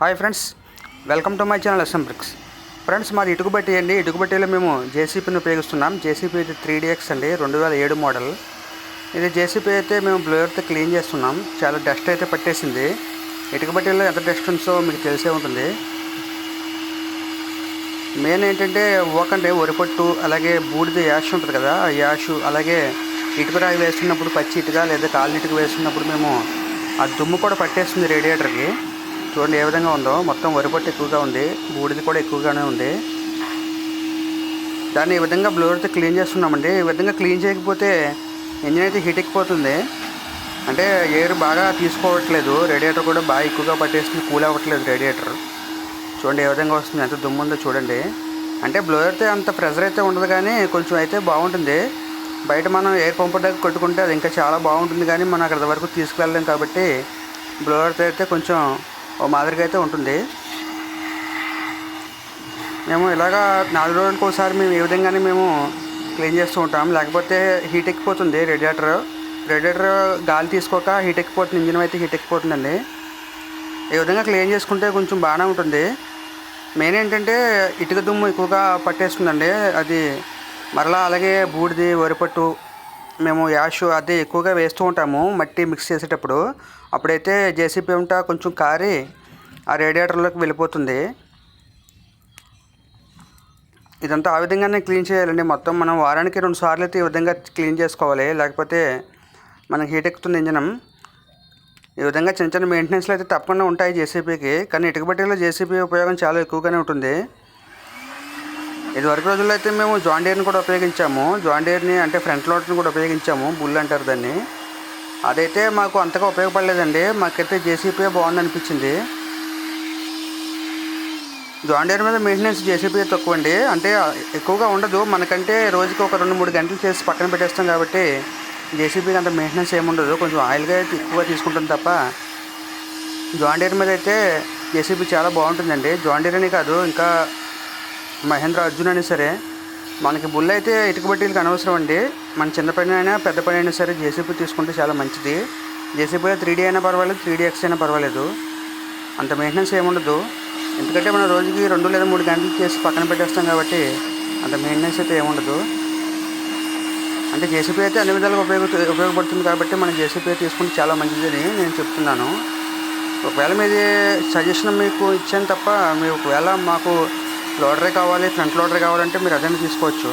Hi friends welcome to my channel SM bricks. Friends మాది ఇటుకుబట్టి అండి. ఇటుకబట్టీలో మేము జేసీపీని ఉపయోగిస్తున్నాం. జేసీపీ ఇది త్రీ డిఎక్స్ అండి రెండు వేల ఏడు మోడల్. ఇది జేసీపీ అయితే మేము బ్లోయర్తో క్లీన్ చేస్తున్నాం. చాలా డస్ట్ అయితే పట్టేసింది. ఇటుకబట్టిలో ఎంత డస్ట్ ఉందో మీకు తెలిసే ఉంటుంది. మెయిన్ ఏంటంటే ఓకంటే వరిపట్టు అలాగే బూడిద యాష్ ఉంటుంది కదా ఆ యాష్ అలాగే ఇటుకరాయి వేస్తున్నప్పుడు పచ్చి ఇటుక లేదా కాలిన ఇటుక వేస్తున్నప్పుడు మేము ఆ దుమ్ము కూడా పట్టేస్తుంది రేడియేటర్కి. చూడండి ఏ విధంగా ఉందో. మొత్తం వరి పొట్టు ఎక్కువగా ఉంది. బూడిద కూడా ఎక్కువగానే ఉంది. దాన్ని ఈ విధంగా బ్లోవర్తో క్లీన్ చేస్తున్నామండి. ఈ విధంగా క్లీన్ చేయకపోతే ఇంజిన్ అయితే హీట్ ఎక్కిపోతుంది. అంటే ఎయిర్ బాగా తీసుకోవట్లేదు. రేడియేటర్ కూడా బాగా ఎక్కువగా పట్టేస్తుంది. కూల్ అవ్వట్లేదు రేడియేటర్. చూడండి ఏ విధంగా వస్తుంది. ఎంత దుమ్ము ఉందో చూడండి. అంటే బ్లోయర్తో అంత ప్రెషర్ అయితే ఉండదు కానీ కొంచెం అయితే బాగుంటుంది. బయట మనం ఎయిర్ పంపర్ దగ్గర కొట్టుకుంటే అది ఇంకా చాలా బాగుంటుంది. కానీ మనం అక్కడ వరకు తీసుకువెళ్ళలేం కాబట్టి బ్లోయర్తో అయితే కొంచెం ఓ మాదిరిగా అయితే ఉంటుంది. మేము ఇలాగా నాలుగు రోజులకు ఒకసారి మేము ఏ విధంగానే మేము క్లీన్ చేస్తూ ఉంటాం. లేకపోతే హీట్ ఎక్కిపోతుంది రేడియేటర్. రేడియేటర్ గాలి తీసుకోక హీట్ ఎక్కిపోతుంది ఇంజిన్ అయితే హీట్ ఎక్కిపోతుందండి. ఈ విధంగా క్లీన్ చేసుకుంటే కొంచెం బాగానే ఉంటుంది. మెయిన్ ఏంటంటే ఇటుక దుమ్ము ఎక్కువగా పట్టేస్తుందండి. అది మరలా అలాగే బూడిది వరిపట్టు మేము యాష్ అది ఎక్కువగా వేస్తూ ఉంటాము మట్టి మిక్స్ చేసేటప్పుడు. అప్పుడైతే జేసీబీ ఉంటా కొంచెం కారి ఆ రేడియేటర్లోకి వెళ్ళిపోతుంది. ఇదంతా ఆ విధంగానే క్లీన్ చేయాలండి. మొత్తం మనం వారానికి రెండు సార్లు అయితే ఈ విధంగా క్లీన్ చేసుకోవాలి. లేకపోతే మనకి హీట్ ఎక్కుతుంది ఇంజనం. ఈ విధంగా చిన్న చిన్న మెయింటెనెన్స్లు అయితే తప్పకుండా ఉంటాయి జేసీబీకి కానీ ఇటుక బట్టీలో ఉపయోగం చాలా ఎక్కువగానే ఉంటుంది. ఇదివరకు రోజుల్లో అయితే మేము జాండీర్ని కూడా ఉపయోగించాము. జాండీర్ని అంటే ఫ్రంట్ లోడర్ని కూడా ఉపయోగించాము. బుల్ అంటారు దాన్ని. అదైతే మాకు అంతగా ఉపయోగపడలేదండి. మాకైతే జేసీపీ బాగుంది అనిపించింది జాన్ మీద మెయింటెనెన్స్ జేసీపీ తక్కువ అండి అంటే ఎక్కువగా ఉండదు. మనకంటే రోజుకి ఒక రెండు మూడు గంటలు చేసి పక్కన పెట్టేస్తాం కాబట్టి జేసీబీకి అంత మెయింటెనెన్స్ ఏముండదు కొంచెం ఆయిల్గా అయితే ఎక్కువ తీసుకుంటాం తప్ప జాన్ మీద అయితే జేసీబీ చాలా బాగుంటుందండి. జాండీర్ అనే అని కాదు ఇంకా మహేంద్ర అర్జున్ అయినా సరే మనకి బుల్ అయితే ఇటుక బట్టీలకి అనవసరం అండి. మన చిన్న పని అయినా పెద్ద పని అయినా సరే జేసీబీ తీసుకుంటే చాలా మంచిది. జేసీబీ త్రీ డీ అయినా పర్వాలేదు త్రీ డీ ఎక్స్ అయినా పర్వాలేదు. అంత మెయింటెనెన్స్ ఏముండదు. ఎందుకంటే మనం రోజుకి రెండు లేదా మూడు గంటలు చేసి పక్కన పెట్టేస్తాం కాబట్టి అంత మెయింటెనెన్స్ అయితే ఏముండదు. అంటే జేసీపీ అయితే అన్ని విధాలుగా ఉపయోగ ఉపయోగపడుతుంది కాబట్టి మనం జేసీపీ తీసుకుంటే చాలా మంచిదని నేను చెప్తున్నాను. ఒకవేళ మీది సజెషన్ మీకు ఇచ్చాను తప్ప మీరు ఒకవేళ మాకు లోడరే కావాలి ఫ్రంట్ లోడర్ కావాలంటే మీరు అదైనా తీసుకోవచ్చు.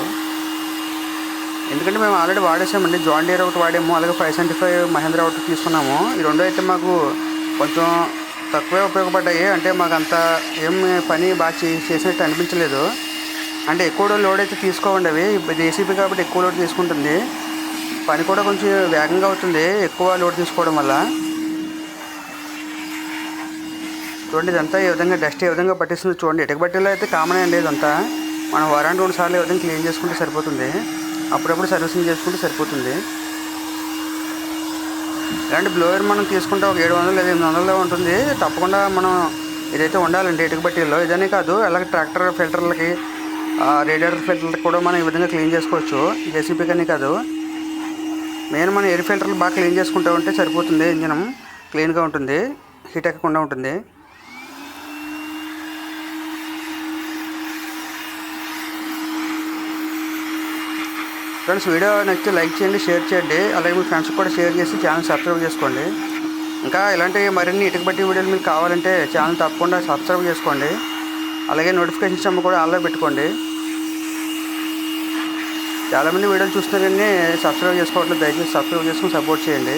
ఎందుకంటే మేము ఆల్రెడీ వాడేసామండి. జాన్ డీర్ ఒకటి వాడాము అలాగే ఫైవ్ సెవెంటీ ఫైవ్ మహేంద్ర ఒకటి తీసుకున్నాము. ఈ రెండు అయితే మాకు కొంచెం తక్కువే ఉపయోగపడ్డాయి. అంటే మాకు అంత ఏం పని బాగా చే చేసినట్టు అనిపించలేదు. అంటే ఎక్కువ లోడ్ అయితే తీసుకోవండి అవి. జేసీబీ కాబట్టి ఎక్కువ లోడ్ తీసుకుంటుంది. పని కూడా కొంచెం వేగంగా అవుతుంది ఎక్కువ లోడ్ తీసుకోవడం వల్ల. చూడండి ఇదంతా ఈ విధంగా డస్ట్ ఏ విధంగా పట్టిస్తుంది చూడండి. ఇటుక బట్టీలో అయితే కామన్ ఏం ఇదంతా మనం వారానికి రెండు సార్లు ఈ విధంగా క్లీన్ చేసుకుంటే సరిపోతుంది. అప్పుడప్పుడు సర్వీసింగ్ చేసుకుంటే సరిపోతుంది. ఇలాంటి బ్లోయర్ మనం తీసుకుంటే ఒక ఏడు వందలు లేదా ఎనిమిది వందలలో ఉంటుంది. తప్పకుండా మనం ఇదైతే ఉండాలండి ఇటుక బట్టీల్లో ఇదనే కాదు అలాగే ట్రాక్టర్ ఫిల్టర్లకి రేడియేటర్ ఫిల్టర్లకి కూడా మనం ఈ విధంగా క్లీన్ చేసుకోవచ్చు. జేసీపీ కానీ కాదు. మెయిన్ మనం ఎయిర్ ఫిల్టర్లు బాగా క్లీన్ చేసుకుంటూ ఉంటే సరిపోతుంది ఇంజనం క్లీన్గా ఉంటుంది హీట్ ఎక్కకుండా ఉంటుంది. ఫ్రెండ్స్ వీడియో నచ్చితే లైక్ చేయండి షేర్ చేయండి. అలాగే మీ ఫ్రెండ్స్కి కూడా షేర్ చేసి ఛానల్ సబ్స్క్రైబ్ చేసుకోండి. ఇంకా ఇలాంటి మరిన్ని ఇటుక బట్టి వీడియోలు మీకు కావాలంటే ఛానల్ తప్పకుండా సబ్స్క్రైబ్ చేసుకోండి. అలాగే నోటిఫికేషన్ అమ్మ కూడా ఆన్లో పెట్టుకోండి. చాలామంది వీడియోలు చూస్తున్నారు కానీ సబ్స్క్రైబ్ చేసుకోవట్లేదు. దయచేసి సబ్స్క్రైబ్ చేసుకుని సపోర్ట్ చేయండి.